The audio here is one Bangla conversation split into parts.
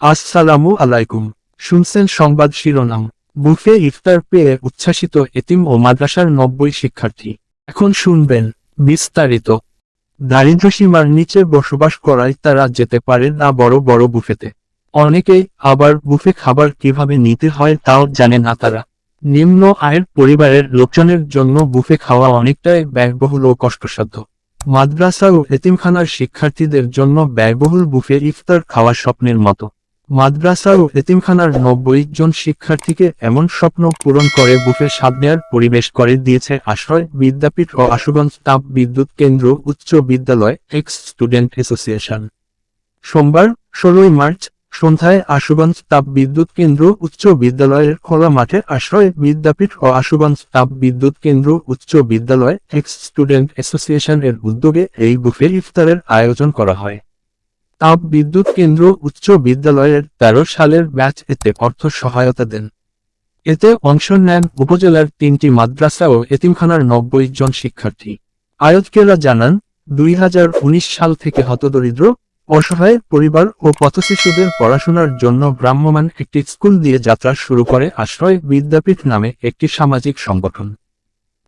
আসসালামু আলাইকুম। শুনছেন সংবাদ শিরোনাম। বুফে ইফতার পেয়ে উচ্ছ্বাসিত এতিম ও মাদ্রাসার নব্বই শিক্ষার্থী। এখন শুনবেন বিস্তারিত। দারিদ্র্যসীমার নিচে বসবাস করায় তারা যেতে পারে না বড় বড় বুফেতে। অনেকেই আবার বুফে খাবার কীভাবে নিতে হয় তাও জানে না তারা। নিম্ন আয়ের পরিবারের লোকজনের জন্য বুফে খাওয়া অনেকটাই ব্যয়বহুল ও কষ্টসাধ্য। মাদ্রাসা ও এতিমখানার শিক্ষার্থীদের জন্য ব্যয়বহুল বুফে ইফতার খাওয়া স্বপ্নের মতো। মাদ্রাসা ও এতিমখানার নব্বই জন শিক্ষার্থীকে এমন স্বপ্ন পূরণ করে বুফে স্বাদ নেয়ার পরিবেশ করে দিয়েছে আশ্রয় বিদ্যাপীঠ ও আশুগঞ্জ তাপ বিদ্যুৎ কেন্দ্র উচ্চ বিদ্যালয় এক্স স্টুডেন্ট অ্যাসোসিয়েশন। সোমবার ষোলোই মার্চ সন্ধ্যায় আশুগঞ্জ তাপ বিদ্যুৎ কেন্দ্র উচ্চ বিদ্যালয়ের খোলা মাঠে আশ্রয় বিদ্যাপীঠ ও আশুগঞ্জ তাপ বিদ্যুৎ কেন্দ্র উচ্চ বিদ্যালয় এক্স স্টুডেন্ট অ্যাসোসিয়েশন এর উদ্যোগে এই বুফে ইফতারের আয়োজন করা হয়। তাপ বিদ্যুৎ কেন্দ্র উচ্চ বিদ্যালয়ের তেরো সালের ব্যাচ এতে অর্থ সহায়তা দেন। এতে অংশ নেন উপজেলার তিনটি মাদ্রাসা ও এতিমখানার নব্বই জন শিক্ষার্থী। আয়োজকেরা জানান, দুই হাজার উনিশ সাল থেকে হতদরিদ্র, অসহায় পরিবার ও পথশিশুদের পড়াশোনার জন্য ভ্রাম্যমাণ একটি স্কুল দিয়ে যাত্রা শুরু করে আশ্রয় বিদ্যাপীঠ নামে একটি সামাজিক সংগঠন।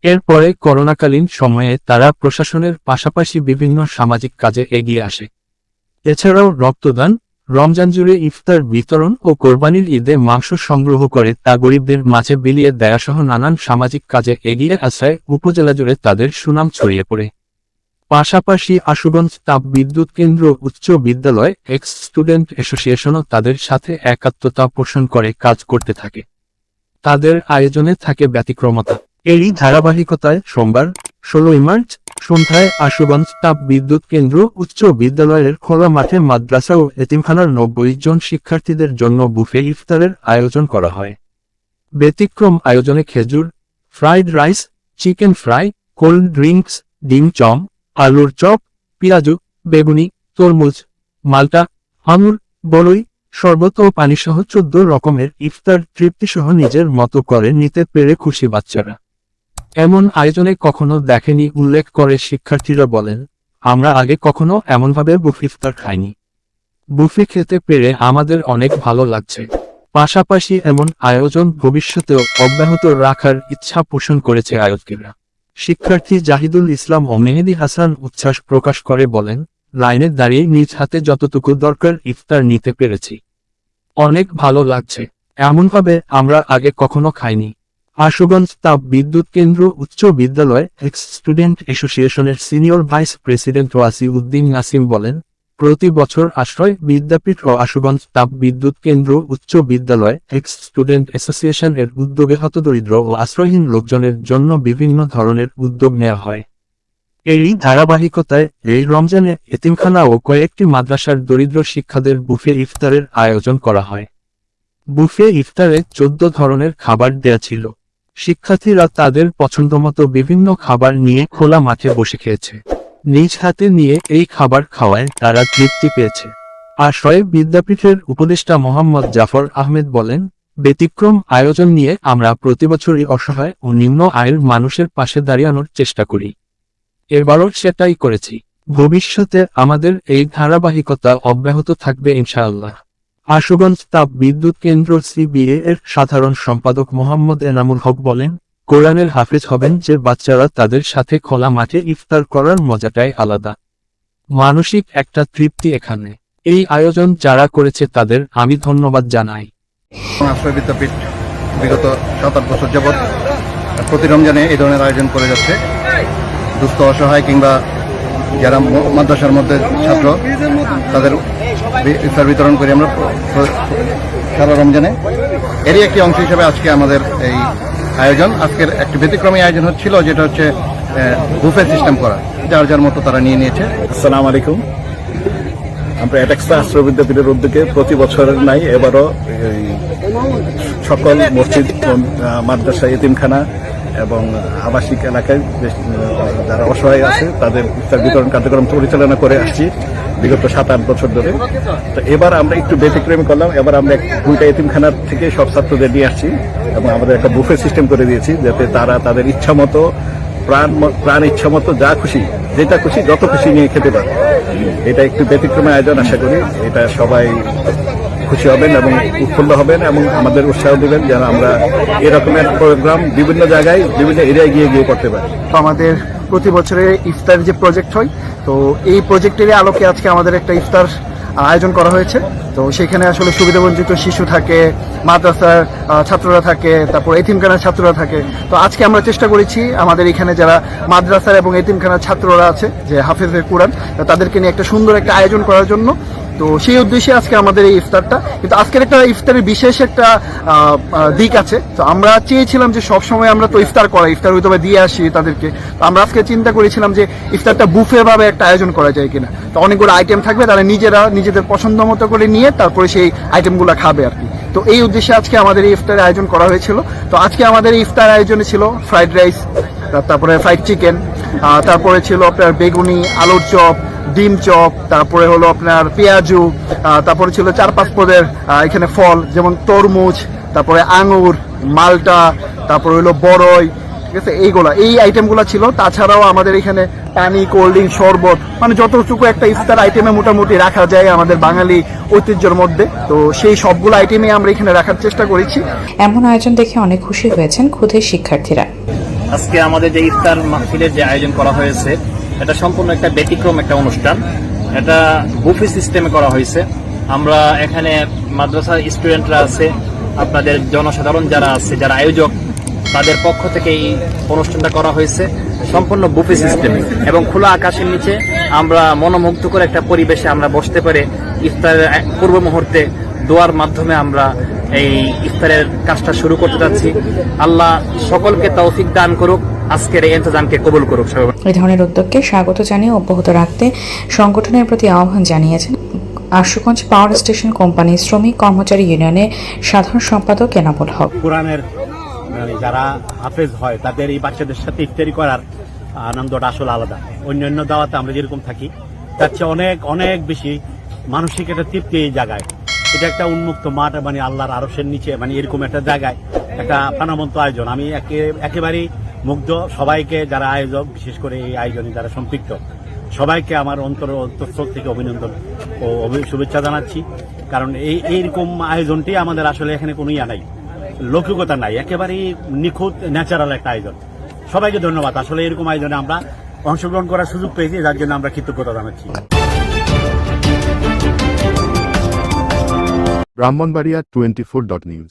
এরপরে করোনাকালীন সময়ে তারা প্রশাসনের পাশাপাশি বিভিন্ন সামাজিক কাজে এগিয়ে আসে। এছাড়াও রক্তদান, রমজান জুড়ে ইফতার বিতরণ ও কোরবানির ঈদে মাংস সংগ্রহ করে তা গরিবদের মাঝে বিলিয়ে দেয়াসহ নানান সামাজিক কাজে এগিয়ে আসায় উপজেলা জুড়ে তাদের সুনাম ছড়িয়ে পড়ে। পাশাপাশি আশুগঞ্জ তাপ বিদ্যুৎ কেন্দ্র উচ্চ বিদ্যালয় এক্স স্টুডেন্ট অ্যাসোসিয়েশনও তাদের সাথে একাত্মতা পোষণ করে কাজ করতে থাকে। তাদের আয়োজনে থাকে ব্যতিক্রমতা। এরই ধারাবাহিকতায় সোমবার ষোলোই মার্চ, সন্ধ্যায় আশুগঞ্জ তাপ বিদ্যুৎ কেন্দ্র উচ্চ বিদ্যালয়ের খোলা মাঠে মাদ্রাসা ও এতিমখানার নব্বই জন শিক্ষার্থীদের জন্য বুফে ইফতারের আয়োজন করা হয়। ব্যতিক্রম আয়োজনে খেজুর, fried rice, chicken fry, cold drinks, ডিম চম, আলুর চপ, পেঁয়াজু, বেগুনি, তরমুজ, মালটা, আঙুর বড়ই শরবত ও পানিসহ চোদ্দ রকমের ইফতার তৃপ্তিসহ নিজের মতো করে নিতে পেরে খুশি বাচ্চারা। এমন আয়োজনে কখনো দেখেনি উল্লেখ করে শিক্ষার্থীরা বলেন, আমরা আগে কখনো এমনভাবে বুফে ইফতার খাইনি। বুফে খেতে পেরে আমাদের অনেক ভালো লাগছে। পাশাপাশি এমন আয়োজন ভবিষ্যতেও অব্যাহত রাখার ইচ্ছা পোষণ করেছে আয়োজকেরা। শিক্ষার্থী জাহিদুল ইসলাম ও মেহেদি হাসান উচ্ছ্বাস প্রকাশ করে বলেন, লাইনে দাঁড়িয়ে নিজ হাতে যতটুকু দরকার ইফতার নিতে পেরেছি। অনেক ভালো লাগছে। এমনভাবে আমরা আগে কখনো খাইনি। আশুগঞ্জ তাপ বিদ্যুৎ কেন্দ্র উচ্চ বিদ্যালয় এক্স স্টুডেন্ট অ্যাসোসিয়েশনের senior vice president Wasi Uddin Nasim বলেন, প্রতি বছর আশ্রয়, বিদ্যাপীঠ ও আশুগঞ্জ তাপ বিদ্যুৎ কেন্দ্র উচ্চ বিদ্যালয় এক্স স্টুডেন্ট অ্যাসোসিয়েশন এর উদ্যোগে হতদরিদ্র ও আশ্রয়হীন লোকজনের জন্য বিভিন্ন ধরনের উদ্যোগ নেওয়া হয়। এরই ধারাবাহিকতায় এই রমজানে এতিমখানা ও কয়েকটি মাদ্রাসার দরিদ্র শিক্ষাদের বুফে ইফতারের আয়োজন করা হয়। বুফে ইফতারে চোদ্দ ধরনের খাবার দেয়া ছিল। শিক্ষার্থীরা তাদের পছন্দমতো বিভিন্ন খাবার নিয়ে খোলা মাঠে বসে খেয়েছে। নিজ হাতে নিয়ে এই খাবার খাওয়ায় তারা তৃপ্তি পেয়েছে। আশ্রয় বিদ্যাপীঠের উপদেষ্টা মোহাম্মদ জাফর আহমেদ বলেন, ব্যতিক্রম আয়োজন নিয়ে আমরা প্রতিবছরই অসহায় ও নিম্ন আয়ের মানুষের পাশে দাঁড়িয়ানোর চেষ্টা করি। এবারও সেটাই করেছি। ভবিষ্যতে আমাদের এই ধারাবাহিকতা অব্যাহত থাকবে ইনশাআল্লাহ। আশুগঞ্জ তাপ বিদ্যুৎ কেন্দ্র সিবিএ এর সাধারণ সম্পাদক মোহাম্মদ এনামুল হক বলেন, কোরআনের হাফেজ হবেন যে বাচ্চারা তাদের সাথে খোলা মাঠে ইফতার করার মজাটাই আলাদা। মানসিক একটা তৃপ্তি এখানে। এই আয়োজন যারা করেছে তাদের আমি ধন্যবাদ জানাই। বিদ্যাপীঠ বিগত সাত আট বছর যাবৎ প্রতি রমজানে এই ধরনের আয়োজন করে যাচ্ছে। দুস্থ, অসহায় কিংবা যারা মাদ্রাসার মধ্যে ছাত্র, তাদের ইফতার বিতরণ করি আমরা সারা রমজানে। এরই একটি অংশ হিসেবে আজকে আমাদের এই আয়োজন। আজকের একটি ব্যতিক্রমী আয়োজন হচ্ছিল, যেটা হচ্ছে বুফে সিস্টেম করা। যার যার মতো তারা নিয়ে নিয়েছে। আসসালামু আলাইকুম। আমরা অ্যাটাক্সা আশ্রয় বিদ্যাপীঠের উদ্যোগে প্রতি বছরের নাই, এবারও সকল মসজিদ মাদ্রাসা, এতিমখানা এবং আবাসিক এলাকায় যারা অসহায় আছে, তাদের ইফতার বিতরণ কার্যক্রম পরিচালনা করে আসছি। বিগত সাত, আট বছর ধরে। তো এবার আমরা একটু ব্যতিক্রমী করলাম। এবার আমরা দুইটা এতিমখানার থেকে সব ছাত্রদের নিয়ে আসছি এবং আমাদের একটা বুফে সিস্টেম করে দিয়েছি যাতে তারা তাদের ইচ্ছা মতো, প্রাণ প্রাণ ইচ্ছা মতো যা খুশি, যেটা খুশি, যত খুশি নিয়ে খেতে পারে। এটা একটু ব্যতিক্রমী আয়োজন আশা করি। এটা সবাই খুশি হবেন এবং উৎফুল্ল হবেন এবং আমাদের উৎসাহ দেবেন যেন আমরা এরকমের প্রোগ্রাম বিভিন্ন জায়গায়, বিভিন্ন এরিয়ায় গিয়ে গিয়ে করতে পারি। আমাদের প্রতি বছরে ইফতার যে প্রজেক্ট হয়, তো এই প্রজেক্টের আলোকে আজকে আমাদের একটা ইফতার আয়োজন করা হয়েছে। তো সেখানে আসলে সুবিধাবঞ্চিত শিশু থাকে, মাদ্রাসার ছাত্ররা থাকে, তারপর এতিমখানার ছাত্ররা থাকে। তো আজকে আমরা চেষ্টা করেছি আমাদের এখানে যারা মাদ্রাসার এবং এতিমখানার ছাত্ররা আছে, যে হাফেজের কোরআন, তাদেরকে নিয়ে একটা সুন্দর একটা আয়োজন করার জন্য। তো সেই উদ্দেশ্যে আজকে আমাদের এই ইফতারটা। কিন্তু আজকের একটা ইফতারের বিশেষ একটা দিক আছে। তো আমরা চেয়েছিলাম যে সবসময় আমরা তো ইফতার করা ইফতার হয়তো দিয়ে আসি তাদেরকে। তো আমরা আজকে চিন্তা করেছিলাম যে ইফতারটা বুফে ভাবে একটা আয়োজন করা যায় কিনা। তো অনেকগুলো আইটেম থাকবে, তারা নিজেরা নিজেদের পছন্দ মতো করে নিয়ে তারপরে সেই আইটেমগুলো খাবে আর কি। তো এই উদ্দেশ্যে আজকে আমাদের এই ইফতারের আয়োজন করা হয়েছিল। তো আজকে আমাদের ইফতার আয়োজনে ছিল ফ্রাইড রাইস তারপরে ফ্রাইড চিকেন তারপরে ছিল আপনার বেগুনি, আলুর চপ, ডিম চপ, তারপরে হলো আপনার পেঁয়াজু তারপরে ছিল চার পাঁচ পদের এখানে ফল, যেমন তরমুজ, তারপরে আঙুর, মালটা, তারপরে হলো বড়ই ঠিক আছে? এইগুলা এই আইটেমগুলো ছিল। তাছাড়াও আমাদের এখানে পানি কোল্ড ড্রিঙ্ক শরবত মানে যতটুকু একটা ইফতার আইটেমে মোটামুটি রাখা যায় আমাদের বাঙালি ঐতিহ্যের মধ্যে। তো সেই সবগুলো আইটেমে আমরা এখানে রাখার চেষ্টা করেছি। এমন আয়োজন দেখে অনেক খুশি হয়েছেন ক্ষুদে শিক্ষার্থীরা। আজকে আমাদের যে ইফতার মাহফিলের যে আয়োজন করা হয়েছে এটা সম্পূর্ণ একটা ব্যতিক্রম একটা অনুষ্ঠান। এটা বুফে সিস্টেমে করা হয়েছে। আমরা এখানে মাদ্রাসা স্টুডেন্টরা আছে আপনাদের জনসাধারণ যারা আছে যারা আয়োজক তাদের পক্ষ থেকে এই অনুষ্ঠানটা করা হয়েছে। সম্পূর্ণ বুফে সিস্টেমে। এবং খোলা আকাশের নিচে আমরা মনোমুগ্ধকর একটা পরিবেশে আমরা বসতে পারে ইফতারের এক পূর্ব মুহূর্তে দোয়ার মাধ্যমে আমরা এই ইফতারের কাজটা শুরু করতে যাচ্ছি। আল্লাহ সকলকে তৌফিক দান করুক। আজকের এই ইন্তজামকে কবুল করুক। এই ধরনের উদ্যোগকে স্বাগত জানিয়ে অব্যাহত রাখতে সংগঠনের প্রতি আহ্বান জানিয়েছেন আশুগঞ্জ পাওয়ার স্টেশন কোম্পানি শ্রমিক কর্মচারী ইউনিয়নের সাধারণ সম্পাদক এনামুল হক। কোরআনের মানে যারা হাফেজ হয়, তাদের এই বাচ্চাদের সাথে ইফতারি করার আনন্দটা আসলে আলাদা। অন্যান্য দাওয়াতে আমরা যেরকম থাকি, তার চেয়ে অনেক অনেক বেশি মানসিক একটা তৃপ্তি এই জায়গায়। এটা একটা উন্মুক্ত মাঠ মানে আল্লাহর আরসের নিচে মানে এরকম একটা জায়গায়, একটা প্রাণবন্ত আয়োজন। আমি একে, একেবারেই মুগ্ধ। সবাইকে যারা আয়োজক, বিশেষ করে এই আয়োজনে যারা সম্পৃক্ত, সবাইকে আমার অন্তর, অন্তঃস্থল থেকে অভিনন্দন ও শুভেচ্ছা জানাচ্ছি। কারণ এই, এইরকম আয়োজনটি আমাদের আসলে এখানে কোনো ইয়া নাই। লৌকিকতা নাই, একেবারেই নিখুঁত ন্যাচারাল একটা আয়োজন। সবাইকে ধন্যবাদ। আসলে এরকম আয়োজনে আমরা অংশগ্রহণ করার সুযোগ পেয়েছি, যার জন্য আমরা কৃতজ্ঞতা জানাচ্ছি। Brahmanbaria twenty four dot news